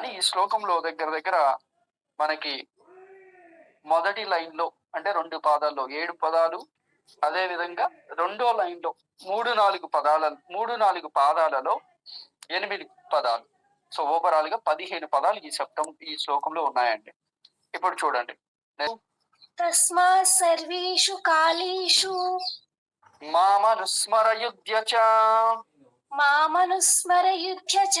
అని ఈ శ్లోకంలో దగ్గర దగ్గర మనకి మొదటి లైన్లో అంటే రెండు పాదాల్లో ఏడు పదాలు అదే విధంగా రెండో లైన్లో మూడు నాలుగు పదాల మూడు నాలుగు పాదాలలో ఎనిమిది పదాలు. సో ఓవరాల్గా పదిహేను పదాలు ఈ శబ్దం ఈ శ్లోకంలో ఉన్నాయండి. ఇప్పుడు చూడండి. తస్మాత్ సర్వేషు కాలేషు. మామనుస్మరయుధ్య చ. మామనుస్మరయుధ్య చ.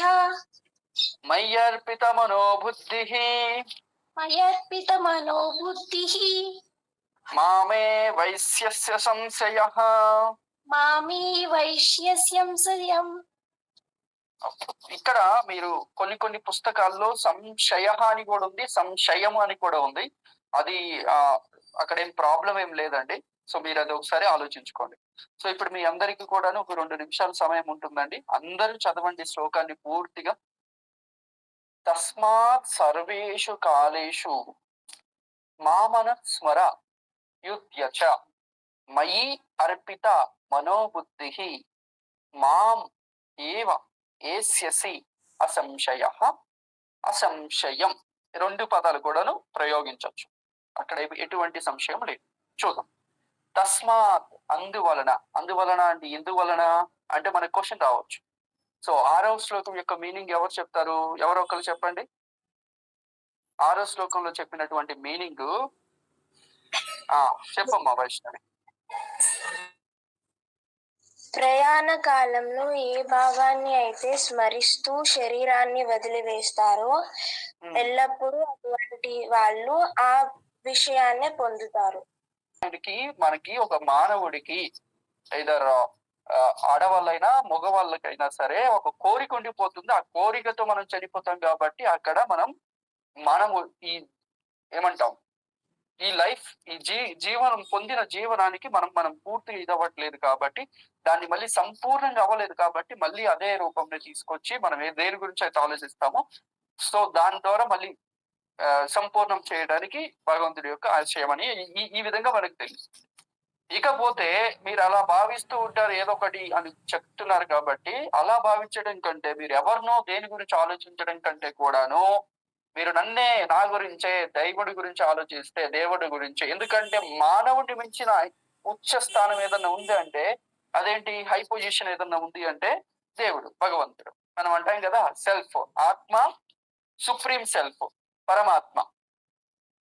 మయ్యర్పిత మనోబుద్ధి మయర్పిత మనోబుద్ధిః మామే వైశ్యస్య సంశయ మామీ వైశ్యస్యం సయం ఇక్కడ మీరు కొన్ని కొన్ని పుస్తకాల్లో సంశయ అని కూడా ఉంది సంశయం అని కూడా ఉంది. అది ఆ అక్కడ ఏం ప్రాబ్లం ఏం లేదండి. సో మీరు అది ఒకసారి ఆలోచించుకోండి. సో ఇప్పుడు మీ అందరికీ కూడాను ఒక రెండు నిమిషాల సమయం ఉంటుందండి. అందరూ చదవండి శ్లోకాన్ని పూర్తిగా. తస్మాత్ సర్వేషు కాలేషు. మామన స్మర యుధ్యచ మయి అర్పిత మనోబుద్ధి. మాం ఏవ ఏస్యసి అసంశయ. అసంశయం. రెండు పదాలు కూడాను ప్రయోగించవచ్చు అక్కడ ఎటువంటి సంశయం లేదు. చూద్దాం. తస్మాత్ అందువలన. అందువలన అంటే ఎందువలన? అంటే మనకు క్వశ్చన్ రావచ్చు. సో ఆరవ శ్లోకం యొక్క మీనింగ్ ఎవరు చెప్తారు? ఎవరో ఒకరు చెప్పండి. ఆరో శ్లోకంలో చెప్పినటువంటి మీనింగ్. ఆ చెప్పమ్మా వైష్ణవి. ప్రయాణ కాలంలో ఏ భాగాన్ని అయితే స్మరిస్తూ శరీరాన్ని వదిలివేస్తారో. ఎల్లప్పుడూ అటువంటి వాళ్ళు ఆ విషయాన్నే పొందుతారు. మనకి ఒక మానవుడికి ఇదర్ ఆడవాళ్ళైనా మగవాళ్ళకైనా సరే ఒక కోరిక ఉండిపోతుంది. ఆ కోరికతో మనం చనిపోతాం కాబట్టి అక్కడ మనం మనము ఈ ఏమంటాం? ఈ లైఫ్ ఈ జీ జీవనం పొందిన జీవనానికి మనం మనం పూర్తిగా ఇదవ్వట్లేదు కాబట్టి దాన్ని మళ్ళీ సంపూర్ణంగా అవ్వలేదు కాబట్టి మళ్ళీ అదే రూపంలో తీసుకొచ్చి మనం ఏ దేని గురించి అయితే ఆలోచిస్తామో సో దాని ద్వారా మళ్ళీ సంపూర్ణం చేయడానికి భగవంతుడి యొక్క ఆశయం అని ఈ ఈ విధంగా మనకు తెలుస్తుంది ఇకపోతే మీరు అలా భావిస్తూ ఉంటారు ఏదో ఒకటి అని చెప్తున్నారు కాబట్టి అలా భావించడం కంటే మీరు ఎవరినో దేని గురించి ఆలోచించడం కంటే కూడాను మీరు నన్నే నా గురించే దైవుడి గురించి ఆలోచిస్తే దేవుడి గురించి. ఎందుకంటే మానవుడి మించిన ఉచ్చ స్థానం ఏదన్నా ఉంది అంటే అదేంటి? హై పొజిషన్ ఏదన్నా ఉంది అంటే దేవుడు భగవంతుడు. మనం అంటాం కదా సెల్ఫ్ ఆత్మ సుప్రీం సెల్ఫ్ పరమాత్మ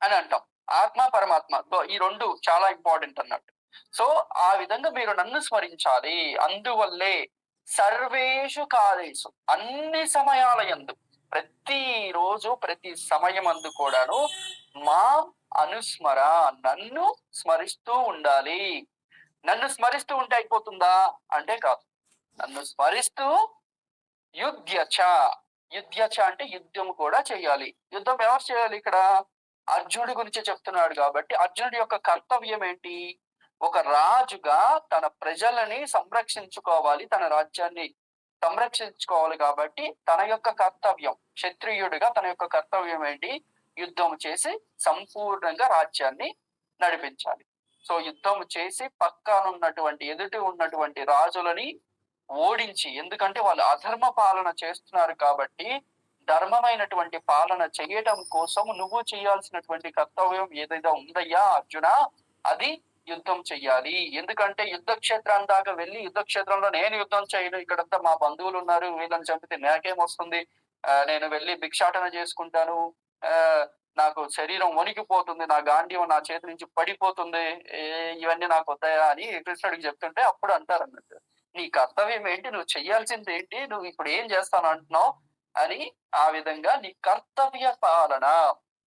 అని అంటాం. ఆత్మ పరమాత్మ. ఈ రెండు చాలా ఇంపార్టెంట్ అన్నట్టు. సో ఆ విధంగా మీరు నన్ను స్మరించాలి. అందువల్లే సర్వేషు కాలేషు అన్ని సమయాల ఎందు ప్రతి రోజు ప్రతి సమయం అందు కూడాను మా అనుస్మర నన్ను స్మరిస్తూ ఉండాలి. నన్ను స్మరిస్తూ ఉంటే అయిపోతుందా? అంటే కాదు. నన్ను స్మరిస్తూ యుధ్యచ యుధ్యచ అంటే యుద్ధం కూడా చేయాలి. యుద్ధం ఎవరు చేయాలి ఇక్కడ? అర్జునుడి గురించి చెప్తున్నాడు కాబట్టి అర్జునుడి యొక్క కర్తవ్యం ఏంటి? ఒక రాజుగా తన ప్రజలని సంరక్షించుకోవాలి తన రాజ్యాన్ని సంరక్షించుకోవాలి కాబట్టి తన యొక్క కర్తవ్యం క్షత్రియుడిగా తన యొక్క కర్తవ్యం ఏంటి? యుద్ధం చేసి సంపూర్ణంగా రాజ్యాన్ని నడిపించాలి. సో యుద్ధం చేసి పక్కనున్నటువంటి ఎదుటి ఉన్నటువంటి రాజులని ఓడించి ఎందుకంటే వాళ్ళు అధర్మ పాలన చేస్తున్నారు కాబట్టి ధర్మమైనటువంటి పాలన చేయటం కోసం నువ్వు చేయాల్సినటువంటి కర్తవ్యం ఏదైతే ఉందయ్యా అర్జున అది యుద్ధం చెయ్యాలి. ఎందుకంటే యుద్ధ క్షేత్రం దాకా వెళ్ళి యుద్ధ క్షేత్రంలో నేను యుద్ధం చేయను. ఇక్కడంతా మా బంధువులు ఉన్నారు. వీళ్ళని చంపితే నాకేం వస్తుంది నేను వెళ్ళి భిక్షాటన చేసుకుంటాను. నాకు శరీరం వణికిపోతుంది. నా గాంధీవం నా చేతి నుంచి పడిపోతుంది. ఇవన్నీ నాకు వద్దాయా అని కృష్ణుడికి చెప్తుంటే అప్పుడు అంటారు అన్నట్టు నీ కర్తవ్యం ఏంటి? నువ్వు చెయ్యాల్సింది ఏంటి? నువ్వు ఇప్పుడు ఏం చేస్తాను అంటున్నావు అని ఆ విధంగా నీ కర్తవ్య పాలన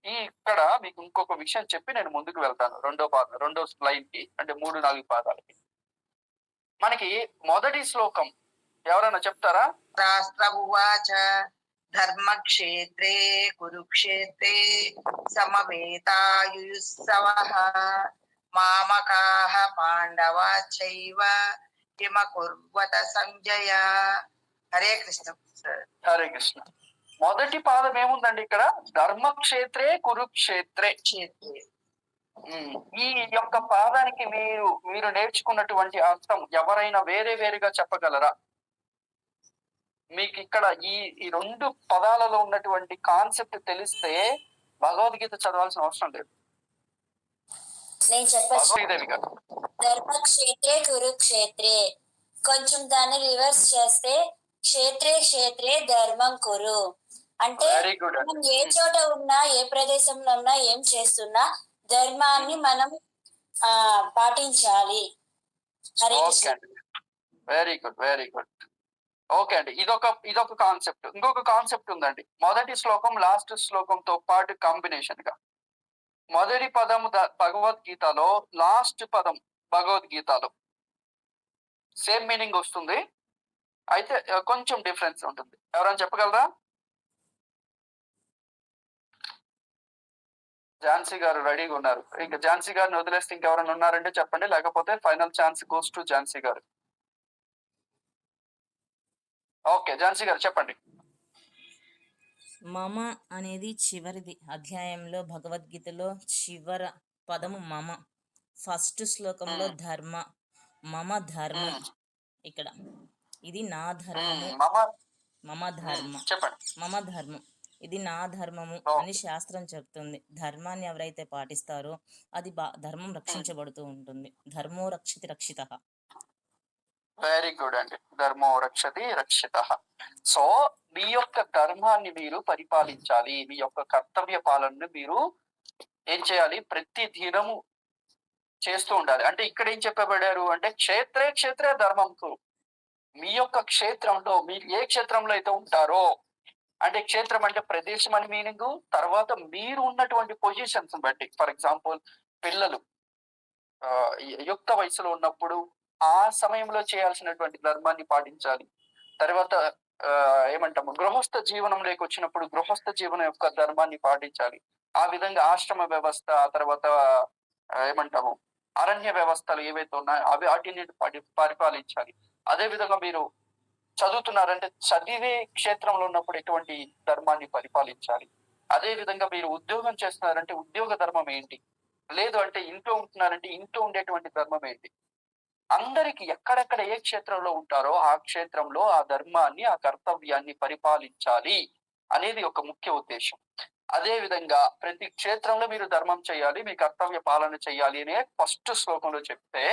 ఈ ఇక్కడ మీకు ఇంకొక విషయం చెప్పి నేను ముందుకు వెళ్తాను. రెండో పాద రెండో లైన్కి అంటే మూడు నాలుగు పాదాలకి. మనకి మొదటి శ్లోకం ఎవరైనా చెప్తారా? రాష్ట్ర ధర్మక్షేత్రే కురుక్షేత్రే సమవేతాయుత్సవ మామకాహ పాండవాచైవ కిమ కుర్వత సంజయ. హరే కృష్ణ. హరే కృష్ణ. మొదటి పాదం ఏముందండి ఇక్కడ? ధర్మక్షేత్రే కురుక్షేత్రే. ఈ యొక్క పాదానికి మీరు మీరు నేర్చుకున్నటువంటి అర్థం ఎవరైనా వేరే వేరుగా చెప్పగలరా? మీకు ఇక్కడ ఈ ఈ రెండు పదాలలో ఉన్నటువంటి కాన్సెప్ట్ తెలిస్తే భగవద్గీత చదవాల్సిన అవసరం లేదు. నేను చెప్పచ్చు. ధర్మక్షేత్రే కురుక్షేత్రే. కొంచెం దాన్ని రివర్స్ చేస్తే క్షేత్రే క్షేత్రే ధర్మం కురు. అంటే వెరీ గుడ్ మనం ఏ చోట ఉన్నా ఏ ప్రదేశంలో ఉన్నా ఏం చేస్తున్నా ధర్మాన్ని మనం ఆ పాటించాలి. Hare Krishna very good very good okay అండి ఇదొక ఇదొక కాన్సెప్ట్ ఇంకొక కాన్సెప్ట్ ఉందండి. మొదటి శ్లోకం లాస్ట్ శ్లోకంతో పాటు కాంబినేషన్గా. మొదటి పదము భగవద్గీతలో లాస్ట్ పదం భగవద్గీతలో. సేమ్ మీనింగ్ వస్తుంది. అయితే కొంచెం డిఫరెన్స్ ఉంటుంది. ఎవరైనా చెప్పగలరా? ఝాన్సీ గారు రెడీగా ఉన్నారు. ఇంకా ఝాన్సీ గారిని వదిలేస్తే ఇంకెవరైనా ఉన్నారంటే చెప్పండి. లేకపోతే final chance goes to Jhansi గారు. ఓకే ఝాన్సీ గారు చెప్పండి. మమ అనేది చివరిది. అధ్యాయంలో భగవద్గీతలో చివర పదము మమ. ఫస్ట్ శ్లోకంలో. ధర్మ. మమ ధర్మం. ఇక్కడ. ఇది నా ధర్మము. మ్మ్. ధర్మ. మమ ధర్మం. ఇది నా ధర్మము. అని శాస్త్రం చెప్తుంది. ధర్మాన్ని ఎవరైతే పాటిస్తారో అది ధర్మం రక్షించబడుతూ ఉంటుంది. ధర్మో రక్షితి రక్షిత. వెరీ గుడ్ అండి. ధర్మో రక్షతి రక్షిత. సో మీ యొక్క ధర్మాన్ని మీరు పరిపాలించాలి. మీ యొక్క కర్తవ్య పాలనను మీరు ఏం చేయాలి? ప్రతి దినము చేస్తూ ఉండాలి. అంటే ఇక్కడ ఏం చెప్పబడారు? అంటే క్షేత్రే క్షేత్రే ధర్మంకు. మీ యొక్క క్షేత్రంలో మీరు ఏ క్షేత్రంలో అయితే ఉంటారో అంటే క్షేత్రం అంటే ప్రదేశం అని మీనింగ్ తర్వాత మీరు ఉన్నటువంటి పొజిషన్స్ బట్టి ఫర్ ఎగ్జాంపుల్ పిల్లలు ఆ, యుక్త వయసులో ఉన్నప్పుడు ఆ సమయంలో చేయాల్సినటువంటి ధర్మాన్ని పాటించాలి. తర్వాత ఏమంటాము గృహస్థ జీవనంలోకి వచ్చినప్పుడు గృహస్థ జీవనం యొక్క ధర్మాన్ని పాటించాలి. ఆ విధంగా ఆశ్రమ వ్యవస్థ ఆ తర్వాత ఏమంటాము అరణ్య వ్యవస్థలు ఏవైతే ఉన్నాయో అవి వాటిని పరి- పరిపాలించాలి. అదే విధంగా మీరు చదువుతున్నారంటే చదివే క్షేత్రంలో ఉన్నప్పుడు ఎటువంటి ధర్మాన్ని పరిపాలించాలి? అదే విధంగా మీరు ఉద్యోగం చేస్తున్నారంటే ఉద్యోగ ధర్మం ఏంటి? లేదు అంటే ఇంట్లో ఉంటున్నారంటే ఇంట్లో ఉండేటువంటి ధర్మం ఏంటి? అందరికి ఎక్కడెక్కడ ఏ క్షేత్రంలో ఉంటారో ఆ క్షేత్రంలో ఆ ధర్మాన్ని ఆ కర్తవ్యాన్ని పరిపాలించాలి అనేది ఒక ముఖ్య ఉద్దేశం. అదే విధంగా ప్రతి క్షేత్రంలో మీరు ధర్మం చేయాలి మీ కర్తవ్య పాలన చేయాలి అనే ఫస్ట్ శ్లోకంలో చెప్తే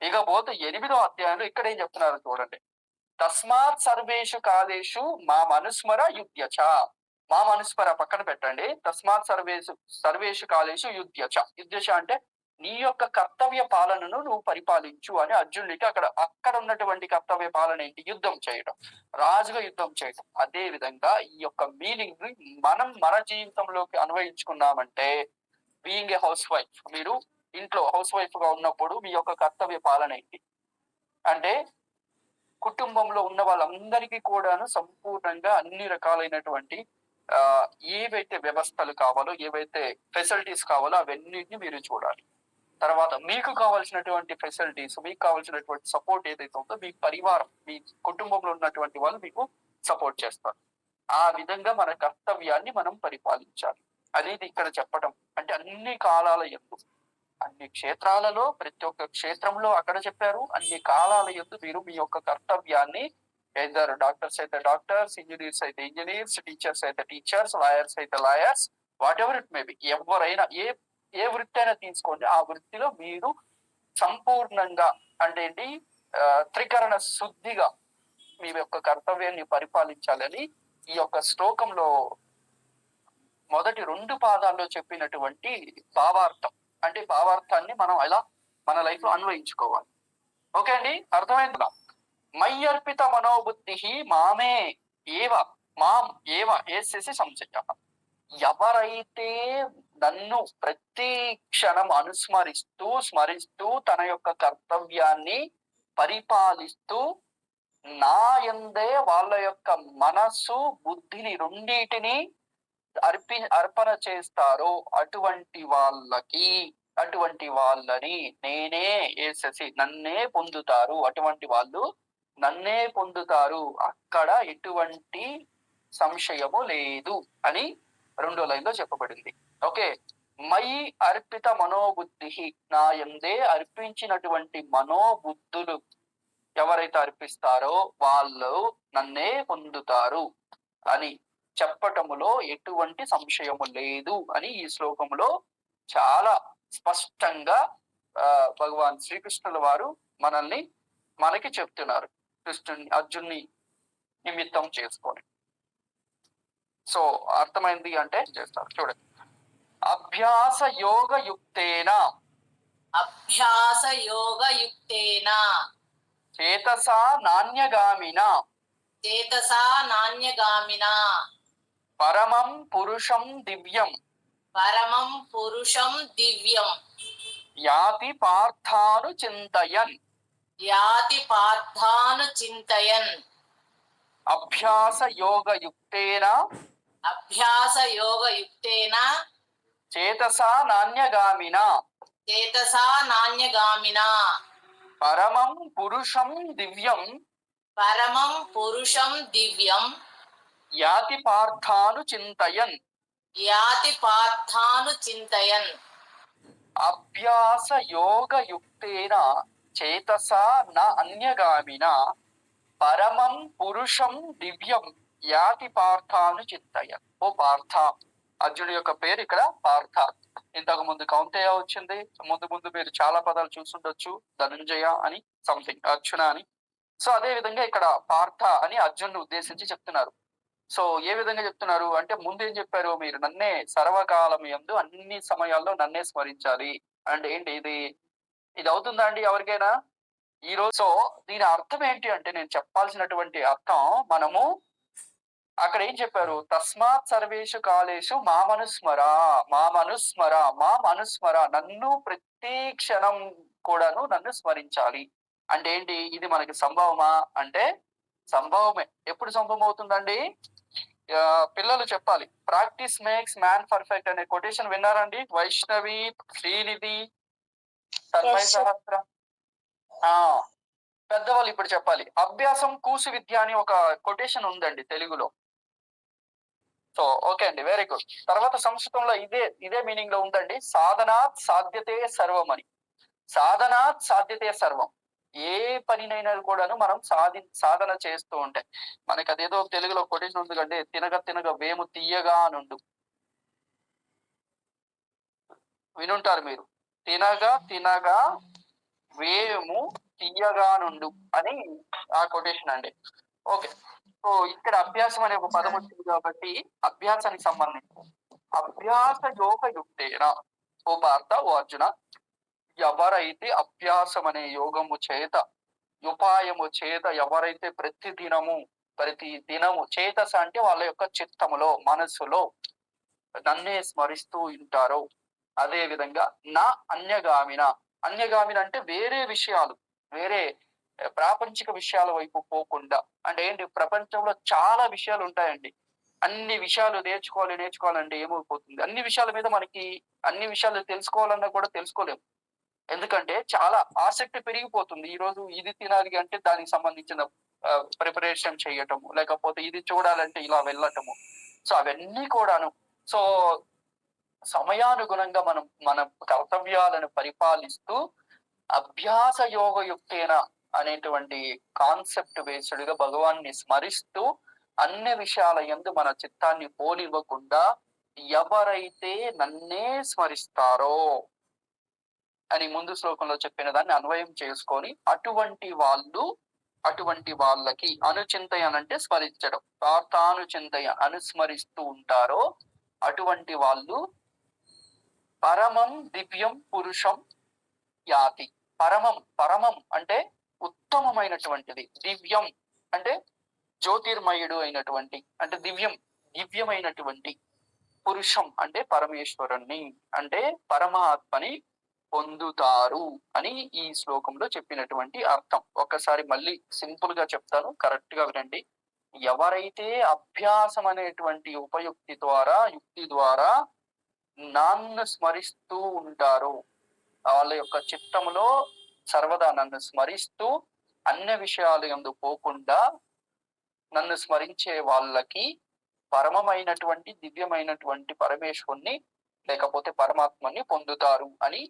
ఇకపోతే ఎనిమిదో అధ్యాయంలో ఇక్కడ ఏం చెప్తున్నారు చూడండి. తస్మాత్ సర్వేషు కాలేషు మా మనుస్మర యుద్ధ్యచ మా మనుస్మర పక్కన పెట్టండి. తస్మాత్ సర్వేషు సర్వేషు కాలేషు యుద్ధ్యచ యుద్ధ్యచ అంటే నీ యొక్క కర్తవ్య పాలనను నువ్వు పరిపాలించు అని అర్జునుడికి అక్కడ అక్కడ ఉన్నటువంటి కర్తవ్య పాలన ఏంటి? యుద్ధం చేయడం రాజుగా యుద్ధం చేయడం అదే విధంగా ఈ యొక్క మీనింగ్ మనం మన జీవితంలోకి అన్వయించుకున్నామంటే బీయింగ్ ఏ హౌస్ వైఫ్ మీరు ఇంట్లో హౌస్ వైఫ్గా ఉన్నప్పుడు మీ యొక్క కర్తవ్య పాలన ఏంటి? అంటే కుటుంబంలో ఉన్న వాళ్ళందరికీ కూడాను సంపూర్ణంగా అన్ని రకాలైనటువంటి ఆ ఏవైతే వ్యవస్థలు కావాలో ఏవైతే ఫెసిలిటీస్ కావాలో అవన్నిటిని మీరు చూడాలి. తర్వాత మీకు కావాల్సినటువంటి ఫెసిలిటీస్ మీకు కావాల్సినటువంటి సపోర్ట్ ఏదైతే ఉందో మీ పరివారం మీ కుటుంబంలో ఉన్నటువంటి వాళ్ళు మీకు సపోర్ట్ చేస్తారు. ఆ విధంగా మన కర్తవ్యాన్ని మనం పరిపాలించాలి. అనేది ఇక్కడ చెప్పడం అంటే అన్ని కాలాల ఎందు అన్ని క్షేత్రాలలో ప్రతి ఒక్క క్షేత్రంలో అక్కడ చెప్పారు. అన్ని కాలాల ఎందు మీరు మీ యొక్క కర్తవ్యాన్ని ఇద్దరు డాక్టర్స్ అయితే డాక్టర్స్ ఇంజనీర్స్ అయితే ఇంజనీర్స్ టీచర్స్ అయితే టీచర్స్ లాయర్స్ అయితే lawyers whatever it may be ఎవరైనా ఏ ఏ వృత్తి అయినా తీసుకోండి. ఆ వృత్తిలో మీరు సంపూర్ణంగా అంటే ఏంటి త్రికరణ శుద్ధిగా మీ యొక్క కర్తవ్యాన్ని పరిపాలించాలని ఈ యొక్క శ్లోకంలో మొదటి రెండు పాదాల్లో చెప్పినటువంటి భావార్థం. అంటే భావార్థాన్ని మనం ఎలా మన లైఫ్లో అన్వయించుకోవాలి. ఓకే అండి? అర్థమైందా? మయ్యర్పిత మనోబుద్ధి మామే ఏవ మాం ఏవ ఏసేసి సంశయ. ఎవరైతే నన్ను ప్రతి క్షణం అనుస్మరిస్తూ స్మరిస్తూ తన యొక్క కర్తవ్యాన్ని పరిపాలిస్తూ నా ఎందే వాళ్ళ యొక్క మనస్సు బుద్ధిని రెండిటిని అర్పి అర్పణ చేస్తారో అటువంటి వాళ్ళకి అటువంటి వాళ్ళని నేనే వేసేసి నన్నే పొందుతారు. అటువంటి వాళ్ళు నన్నే పొందుతారు. అక్కడ ఎటువంటి సంశయము లేదు అని రెండో లైన్లో చెప్పబడింది. ఓకే? మై అర్పిత మనోబుద్ధి నా ఎందే అర్పించినటువంటి మనోబుద్ధులు ఎవరైతే అర్పిస్తారో వాళ్ళు నన్నే పొందుతారు అని. చెప్పటములో ఎటువంటి సంశయము లేదు అని ఈ శ్లోకములో చాలా స్పష్టంగా భగవాన్ శ్రీకృష్ణుల వారు మనల్ని మనకి చెప్తున్నారు. కృష్ణుని అర్జున్ని నిమిత్తం చేసుకొని. సో అర్థమైంది అంటే చేస్తారు? చూడండి. అభ్యాస యోగ యుక్తేన అభ్యాస యోగ యుక్తేన చేతసా నాణ్యగామిన. చేతసా నాణ్యగామిన. పరమం పురుషం దివ్యం. పరమం పురుషం దివ్యం. యాతి పార్థాను చింతయన్. యాతి పార్థాను చింతయన్. అభ్యాస యోగ యుక్తేన అభ్యాస యోగ యుక్తేన చేతసా నాణ్యగామిన. చేతసా నాణ్యగామిన. పరమం పురుషం దివ్యం. పరమం పురుషం దివ్యం. యాతి పార్థాను చింతయన్. యాతి పార్థాను చింతయన్. అభ్యాస యోగ యుక్తేన చేతసా న అన్యగామిన. పరమం పురుషం దివ్యం యాతి పార్థాను చింతయన్. ఓ పార్థ. అర్జునుడి యొక్క పేరు ఇక్కడ పార్థ. ఇంతకు ముందు కౌంతేయ వచ్చింది? ముందు ముందు మీరు చాలా పదాలు చూసుండొచ్చు ధనంజయ అని సంథింగ్ అర్జున అని. సో అదే విధంగా ఇక్కడ పార్థ అని అర్జున్ ఉద్దేశించి చెప్తున్నారు. సో ఏ విధంగా చెప్తున్నారు? అంటే ముందు ఏం చెప్పారు మీరు? నన్నే సర్వకాలం ఎందు అన్ని సమయాల్లో నన్నే స్మరించాలి. అండ్ ఏంటి ఇది? ఇది అవుతుందా అండి ఎవరికైనా? ఈ రోజు సో దీని అర్థం ఏంటి అంటే నేను చెప్పాల్సినటువంటి అర్థం మనము అక్కడ ఏం చెప్పారు? తస్మాత్ సర్వేషు కాలేషు మా మనుస్మర మా మనుస్మర మా మనుస్మర నన్ను ప్రతి క్షణం కూడాను నన్ను స్మరించాలి. అంటే ఏంటి? ఇది మనకి సంభవమా? అంటే సంభవమే. ఎప్పుడు సంభవం అవుతుందండి పిల్లలు చెప్పాలి. ప్రాక్టీస్ మేక్స్ మ్యాన్ పర్ఫెక్ట్ అనే కొటేషన్ విన్నారండి? వైష్ణవి శ్రీనిధి తన్మయ. సహస్ర. పెద్దవాళ్ళు ఇప్పుడు చెప్పాలి. అభ్యాసం కూసు విద్య అని ఒక కొటేషన్ ఉందండి తెలుగులో. సో ఓకే అండి వెరీ గుడ్. తర్వాత సంస్కృతంలో ఇదే ఇదే మీనింగ్లో ఉందండి సాధనాత్ సాధ్యతే సర్వం అని సాధనాత్ సాధ్యతే సర్వం. ఏ పనినైనా కూడాను మనం సాధి సాధన చేస్తూ ఉంటే మనకి అదేదో తెలుగులో కొటేషన్ ఉంది కంటే తినగ తినగ వేము తీయగా నుండు వినుంటారు మీరు. తినగా తినగా వేము తీయగా నుండు అని ఆ కొటేషన్ అండి. ఓకే. సో ఇక్కడ అభ్యాసం అనే ఒక పదం వచ్చింది కాబట్టి అభ్యాసానికి సంబంధించి. అభ్యాస యోగ యుక్తేనా ఓ భారత ఓ అర్జున ఎవరైతే అభ్యాసం అనే యోగము చేత ఉపాయము చేత ఎవరైతే ప్రతి దినము ప్రతి దినము చేతస అంటే వాళ్ళ యొక్క చిత్తములో మనసులో నన్నే స్మరిస్తూ ఉంటారో అదే విధంగా నా అన్యగామిన. అన్యగామిన అంటే వేరే విషయాలు వేరే ప్రాపంచిక విషయాల వైపు పోకుండా. అంటే ఏంటి? ప్రపంచంలో చాలా విషయాలు ఉంటాయండి. అన్ని విషయాలు నేర్చుకోవాలి నేర్చుకోవాలంటే ఏమైపోతుంది? అన్ని విషయాల మీద మనకి అన్ని విషయాలు తెలుసుకోవాలన్నా కూడా తెలుసుకోలేము ఎందుకంటే చాలా ఆసక్తి పెరిగిపోతుంది. ఈ రోజు ఇది తినాలి అంటే దానికి సంబంధించిన ప్రిపరేషన్ చేయటము లేకపోతే ఇది చూడాలంటే ఇలా వెళ్ళటము. సో అవన్నీ కూడాను. సో సమయానుగుణంగా మనం మన కర్తవ్యాలను పరిపాలిస్తూ అభ్యాస యోగయుక్తేన అనేటువంటి కాన్సెప్ట్ బేస్డ్ భగవాన్ని స్మరిస్తూ అన్ని విషయాల ఎందు మన చిత్తాన్ని పోలివ్వకుండా ఎవరైతే నన్నే స్మరిస్తారో అని ముందు శ్లోకంలో చెప్పిన దాన్ని అన్వయం చేసుకొని అటువంటి వాళ్ళు అటువంటి వాళ్ళకి అనుచింతయన్ అంటే స్మరించడం. పార్థానుచింతయ అనుస్మరిస్తూ ఉంటారో అటువంటి వాళ్ళు పరమం దివ్యం పురుషం యాతి. పరమం పరమం అంటే ఉత్తమమైనటువంటిది. దివ్యం అంటే జ్యోతిర్మయుడు అయినటువంటి అంటే దివ్యం దివ్యమైనటువంటి పురుషం అంటే పరమేశ్వరుణ్ణి. అంటే పరమాత్మని పొందుతారు అని ఈ శ్లోకంలో చెప్పినటువంటి అర్థం. ఒక్కసారి మళ్ళీ సింపుల్గా చెప్తాను కరెక్ట్గా వినండి. ఎవరైతే అభ్యాసం అనేటువంటి ఉపయుక్తి ద్వారా యుక్తి ద్వారా నన్ను స్మరిస్తూ ఉంటారో వాళ్ళ యొక్క చిత్తములో సర్వదా నన్ను స్మరిస్తూ అన్ని విషయాలు ఎందు పోకుండా నన్ను స్మరించే వాళ్ళకి పరమమైనటువంటి దివ్యమైనటువంటి పరమేశ్వరుణ్ణి లేకపోతే పరమాత్మని పొందుతారు అని